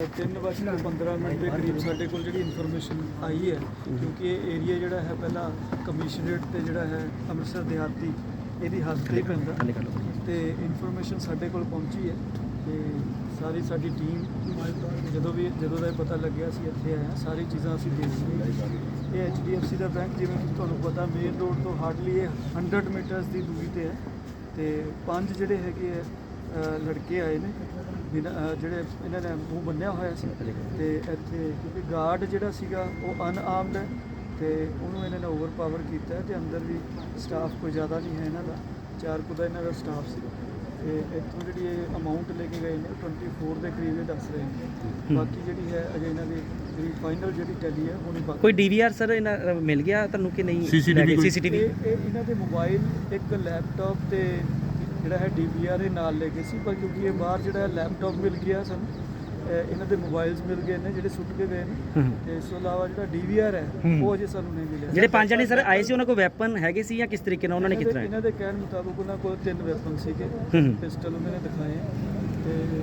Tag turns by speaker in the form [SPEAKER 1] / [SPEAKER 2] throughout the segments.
[SPEAKER 1] ਤਿੰਨ ਵਜੇ ਤੇ 15 ਮਿੰਟ ਦੇ ਕਰੀਬ ਸਾਡੇ ਕੋਲ ਜਿਹੜੀ ਇਨਫੋਰਮੇਸ਼ਨ ਆਈ ਹੈ, ਕਿਉਂਕਿ ਇਹ ਏਰੀਆ ਜਿਹੜਾ ਹੈ ਪਹਿਲਾਂ ਕਮਿਸ਼ਨਰੇਟ ਤੇ ਜਿਹੜਾ ਹੈ ਅੰਮ੍ਰਿਤਸਰ ਦਿਹਾਤੀ, ਇਹਦੀ ਹੱਦ ਤੇ ਹੀ ਪੈਂਦਾ। ਤੇ ਇਨਫੋਰਮੇਸ਼ਨ ਸਾਡੇ ਕੋਲ ਪਹੁੰਚੀ ਹੈ ਤੇ ਸਾਰੀ ਸਾਡੀ ਟੀਮ ਜਦੋਂ ਵੀ, ਜਦੋਂ ਦਾ ਇਹ ਪਤਾ ਲੱਗਿਆ ਸੀ ਇੱਥੇ ਆਏ ਹਾਂ, ਸਾਰੀ ਚੀਜ਼ਾਂ ਅਸੀਂ ਦੇਖ ਲਈਆਂ। ਇਹ HDFC ਦਾ ਬੈਂਕ ਜਿਵੇਂ ਕਿ ਤੁਹਾਨੂੰ ਪਤਾ ਮੇਨ ਰੋਡ ਤੋਂ ਹਾਰਡਲੀ ਇਹ 100 ਮੀਟਰਸ ਦੀ ਦੂਰੀ ਤੇ ਹੈ। ਤੇ ਪੰਜ ਜਿਹੜੇ ਹੈਗੇ ਆ ਲੜਕੇ ਆਏ ਨੇ। ਬਿਨਾਂ ਅ, ਜਿਹੜੇ ਇਹਨਾਂ ਨੇ ਮੂੰਹ ਬੰਨਿਆ ਹੋਇਆ ਸੀ। ਤੇ ਇੱਥੇ ਕਿਉਂਕਿ ਗਾਰਡ ਜਿਹੜਾ ਸੀਗਾ ਉਹ ਅਨਆਰਮਡ ਹੈ। ਤੇ ਉਹਨੂੰ ਇਹਨਾਂ ਨੇ ਓਵਰਪਾਵਰ ਕੀਤਾ ਹੈ ਤੇ ਅੰਦਰ ਵੀ ਸਟਾਫ ਕੋਈ ਜ਼ਿਆਦਾ ਨਹੀਂ ਹੈ ਇਹਨਾਂ ਦਾ। ਚਾਰ ਕੁ ਦਾ ਇਹਨਾਂ ਦਾ ਸਟਾਫ ਸੀ। ਤੇ ਇੱਥੋਂ ਜਿਹੜੀ ਇਹ ਅਮਾਉਂਟ ਲੈ ਕੇ ਗਏ ਨੇ ਉਹ 24 ਦੇ ਕਰੀਬ ਇਹ ਦੱਸ ਰਹੇ ਨੇ। ਬਾਕੀ ਜਿਹੜੀ ਹੈ ਅਜੇ ਇਹਨਾਂ ਦੀ ਜਿਹੜੀ ਫਾਈਨਲ ਜਿਹੜੀ ਟੈਲੀ ਹੈ ਹੋਣੀ ਬਾਕੀ।
[SPEAKER 2] ਕੋਈ ਡੀਵੀਆਰ ਸਰ ਇਹਨਾਂ ਅ, ਮਿਲ ਗਿਆ ਤੁਹਾਨੂੰ ਕਿ ਨਹੀਂ?
[SPEAKER 3] CCTV ਕੋਈ?
[SPEAKER 2] ਸੀਸੀਟੀਵੀ
[SPEAKER 1] ਇਹ ਇਹ ਇਹਨਾਂ ਦੇ ਮੋਬਾਈਲ ਇੱਕ ਲੈਪਟਾਪ ਤੇ ਜਿਹੜਾ ਹੈ ਡੀਵੀਆਰ ਇਹ ਨਾਲ ਲੈ ਗਏ ਸੀ ਪਰ ਕਿਉਂਕਿ ਇਹ ਬਾਹਰ ਜਿਹੜਾ ਲੈਪਟਾਪ ਮਿਲ ਗਿਆ ਸਾਨੂੰ ਇਹਨਾਂ ਦੇ ਮੋਬਾਈਲਸ ਮਿਲ ਗਏ ਨੇ ਜਿਹੜੇ ਸੁੱਟ ਕੇ ਗਏ ਨੇ। ਤੇ ਇਸ ਤੋਂ ਇਲਾਵਾ ਜਿਹੜਾ ਡੀਵੀਆਰ ਹੈ ਉਹ ਅਜੇ ਸਾਨੂੰ ਨਹੀਂ ਮਿਲਿਆ।
[SPEAKER 2] ਜਿਹੜੇ ਪੰਜ ਜਣੇ ਸਰ ਆਏ ਸੀ ਉਹਨਾਂ ਕੋਲ ਵੈਪਨ ਹੈਗੇ ਸੀ ਜਾਂ ਕਿਸ ਤਰੀਕੇ ਨਾਲ ਉਹਨਾਂ ਨੇ ਕੀਤਾ
[SPEAKER 1] ਇਹਨਾਂ ਦੇ ਕਹਿਣ ਮੁਤਾਬਕ ਉਹਨਾਂ ਕੋਲ ਤਿੰਨ ਵੈਪਨ ਸੀਗੇ। ਪਿਸਟਲ ਉਹਨਾਂ ਨੇ ਦਿਖਾਏ। ਤੇ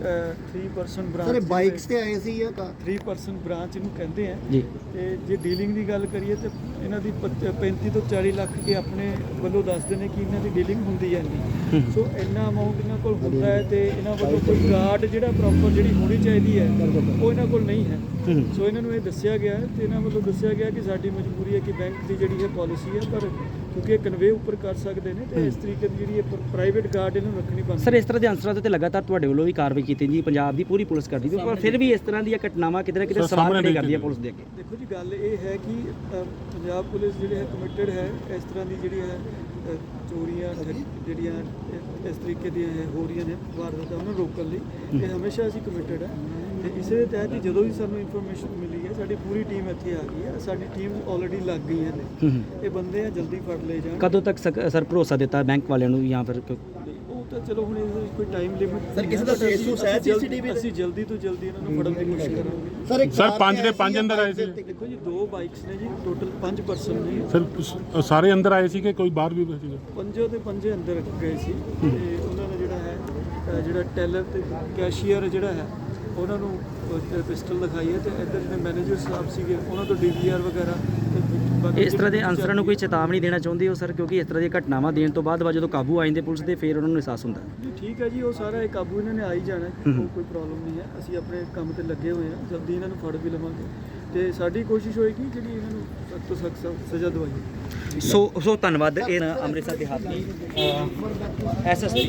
[SPEAKER 1] 3% ਬ੍ਰਾਂਚ
[SPEAKER 4] ਸਰ ਬਾਈਕਸ ਤੇ ਆਏ ਸੀ ਜਾਂ ਕਾਰ?
[SPEAKER 1] 3% ਬ੍ਰਾਂਚ ਇਹਨੂੰ ਕਹਿੰਦੇ ਆ।
[SPEAKER 2] ਜੀ।
[SPEAKER 1] ਤੇ ਜੇ ਡੀਲਿੰਗ ਦੀ ਗੱਲ ਕਰੀਏ ਤੇ ਇਹਨਾਂ ਦੀ ਪੱਚ- 35 ਤੋਂ 40 ਲੱਖ ਇਹ ਆਪਣੇ ਵੱਲੋਂ ਦੱਸਦੇ ਨੇ ਕਿ ਇਹਨਾਂ ਦੀ ਡੀਲਿੰਗ ਹੁੰਦੀ ਹੈ ਨਹੀਂ ਸੋ ਇੰਨਾ ਅਮਾਉਂਟ ਇਹਨਾਂ ਕੋਲ ਹੁੰਦਾ ਹੈ ਤੇ ਇਹਨਾਂ ਵੱਲੋਂ ਕੋਈ ਗਾਰਡ ਜਿਹੜਾ ਪ੍ਰੋਪਰ ਜਿਹੜੀ ਹੋਣੀ ਚਾਹੀਦੀ ਹੈ ਉਹ ਇਹਨਾਂ ਕੋਲ ਨਹੀਂ ਹੈ।
[SPEAKER 2] ਹੂੰ।
[SPEAKER 1] ਸੋ ਇਹਨਾਂ ਨੂੰ ਇਹ ਦੱਸਿਆ ਗਿਆ ਹੈ ਤੇ ਇਹਨਾਂ ਵੱਲੋਂ ਦੱਸਿਆ ਗਿਆ ਕਿ ਸਾਡੀ ਮਜਬੂਰੀ ਹੈ ਕਿ ਬੈਂਕ ਦੀ ਜਿਹੜੀ ਹੈ ਪਾਲਿਸੀ ਹੈ ਪਰ ਕਿਉਂਕਿ ਇਹ ਕਨਵੇ ਉੱਪਰ ਕਰ ਸਕਦੇ ਨੇ ਤੇ ਇਸ ਤਰੀਕੇ ਦੀ ਜਿਹੜੀ ਹੈ ਪ੍ਰਾਈਵੇਟ ਗਾਰਡ ਇਹਨਾਂ ਨੂੰ ਰੱਖਣੀ ਪੈਂਦੀ।
[SPEAKER 2] ਸਰ ਇਸ ਤਰ੍ਹਾਂ ਦੇ ਅਨਸਰਾਂ ਦੇ ਉੱਤੇ ਲਗਾਤਾਰ ਤੁਹਾਡੇ ਵੱਲੋਂ ਵੀ ਕਾਰਵਾਈ ਕੀਤੀ ਜੀ ਪੰਜਾਬ ਦੀ ਪੂਰੀ ਪੁਲਿਸ ਕਰਦੀ ਵੀ ਪਰ ਫਿਰ ਵੀ ਇਸ ਤਰ੍ਹਾਂ ਦੀਆਂ ਘਟਨਾਵਾਂ ਕਿਤੇ ਨਾ ਕਿਤੇ ਸਵਾਲ
[SPEAKER 3] ਸਾਹਮਣੇ
[SPEAKER 2] ਖੜੇ
[SPEAKER 3] ਨਹੀਂ
[SPEAKER 2] ਕਰਦੀ ਹੈ। ਪੁਲਿਸ ਦੇ ਅੱਗੇ।
[SPEAKER 1] ਦੇਖੋ ਜੀ ਗੱਲ ਇਹ ਹੈ ਕਿ ਪੰਜਾਬ ਪੁਲਿਸ ਜਿਹੜੀ ਹੈ ਕਮਿਟਡ ਹੈ ਇਸ ਤਰ੍ਹਾਂ ਦੀ ਜਿਹੜੀ ਹੈ ਚੋਰੀਆਂ ਜਿਹੜੀਆਂ ਇਸ ਤਰੀਕੇ ਦੀਆਂ ਇਹ ਹੋ ਰਹੀਆਂ ਨੇ ਵਾਰਦਾਤਾਂ ਉਹਨਾਂ ਨੂੰ ਰੋਕਣ ਲਈ ਇਹ ਹਮੇਸ਼ਾ ਅਸੀਂ ਕਮਿਟਡ ਹੈ। ਤੇ ਇਸੇ ਦੇ ਤਹਿਤ ਹੀ ਜਦੋਂ ਵੀ ਸਾਨੂੰ ਇਨਫੋਰਮੇਸ਼ਨ ਮਿਲੀ ਹੈ ਸਾਡੀ ਪੂਰੀ ਟੀਮ ਇੱਥੇ ਆ ਗਈ ਹੈ। ਸਾਡੀ ਟੀਮ ਆਲਰੇਡੀ ਲੱਗ ਗਈਆਂ ਨੇ। ਇਹ ਬੰਦੇ ਆ ਜਲਦੀ ਫੜ ਲਏ ਜਾਣ।
[SPEAKER 2] ਕਦੋਂ ਤੱਕ ਸਕ- ਸਰ ਭਰੋਸਾ ਦਿੱਤਾ ਬੈਂਕ ਵਾਲਿਆਂ ਨੂੰ ਜਾਂ ਫਿਰ
[SPEAKER 1] ਉਹ ਤਾਂ ਚਲੋ ਹੁਣ ਇਹਦੇ ਵਿੱਚ ਕੋਈ ਟਾਈਮ ਲਿਮਿਟ
[SPEAKER 4] Sir, ਕਿਸੇ ਦਾ trace to ਹੈ CCTV?
[SPEAKER 1] ਅਸੀਂ ਜਲਦੀ ਤੋਂ ਜਲਦੀ ਇਹਨਾਂ ਨੂੰ ਫੜਨ ਦੀ ਕੋਸ਼ਿਸ਼ ਕਰਾਂਗੇ।
[SPEAKER 4] ਸਰ ਇੱਕ
[SPEAKER 3] ਸਰ,
[SPEAKER 4] ਕਾਰ
[SPEAKER 3] ਪੰਜ ਦੇ
[SPEAKER 4] ਆਏ
[SPEAKER 3] ਪੰਜ
[SPEAKER 4] ਸੀ
[SPEAKER 3] ਅੰਦਰ ਆਏ ਸੀ?
[SPEAKER 1] ਦੇਖੋ ਜੀ ਦੋ ਬਾਈਕਸ ਨੇ ਜੀ ਟੋਟਲ 5 ਪਰਸਨ ਨੇ।
[SPEAKER 3] ਸਰ ਸ- ਸਾਰੇ ਅੰਦਰ ਆਏ ਸੀ ਕਿ ਕੋਈ ਬਾਹਰ ਵੀ ਸੀਗਾ?
[SPEAKER 1] ਪੰਜੋ ਦੇ ਪੰਜੇ ਅੰਦਰ ਗਏ ਸੀ। ਤੇ ਉਹਨਾਂ ਨੇ ਜਿਹੜਾ ਹੈ ਅ, ਜਿਹੜਾ ਟੈਲਰ ਤੇ ਕੈਸ਼ੀਅਰ ਜਿਹੜਾ ਹੈ ਉਹਨਾਂ ਨੂੰ ਪਿਸਟਲ ਦਿਖਾਈ ਹੈ ਤੇ ਇੱਧਰ ਜਿਹੜੇ ਮੈਨੇਜਰ ਸਾਹਿਬ ਸੀਗੇ ਉਹਨਾਂ ਤੋਂ ਡੀਵੀਆਰ ਵਗੈਰਾ
[SPEAKER 2] ਇਸ ਤਰ੍ਹਾਂ ਦੇ ਅਨਸਰਾਂ ਨੂੰ ਕੋਈ ਚੇਤਾਵਨੀ ਦੇਣਾ ਚਾਹੁੰਦੇ ਹੋ ਸਰ? ਕਿਉਂਕਿ ਇਸ ਤਰ੍ਹਾਂ ਦੀਆਂ ਘਟਨਾਵਾਂ ਦੇਣ ਤੋਂ ਬਾਅਦ ਜਦੋਂ ਕਾਬੂ ਆ ਜਾਂਦੇ ਪੁਲਿਸ ਦੇ ਫਿਰ ਉਹਨਾਂ ਨੂੰ ਅਹਿਸਾਸ ਹੁੰਦਾ।
[SPEAKER 1] ਜੀ ਠੀਕ ਹੈ ਜੀ ਉਹ ਸਾਰਾ ਇਹ ਕਾਬੂ ਇਹਨਾਂ ਨੇ ਆ ਹੀ ਜਾਣਾ ਕੋਈ ਪ੍ਰੋਬਲਮ ਨਹੀਂ ਹੈ। ਅਸੀਂ ਆਪਣੇ ਕੰਮ ਤੇ ਲੱਗੇ ਹੋਏ ਹਾਂ ਜਲਦੀ ਇਹਨਾਂ ਨੂੰ ਫੜ ਵੀ ਲਵਾਂਗੇ। ਤੇ ਸਾਡੀ ਕੋਸ਼ਿਸ਼ ਹੋਏਗੀ ਜਿਹੜੀ ਇਹਨਾਂ ਨੂੰ ਸਖਤ ਤੋਂ ਸਖਤ ਸਜ਼ਾ ਦਵਾਈਏ
[SPEAKER 2] ਸੋ ਸੋ ਧੰਨਵਾਦ ਇਹ ਅੰਮ੍ਰਿਤਸਰ ਦੇ ਹਾਥੀ ਐਸਐਸਪੀ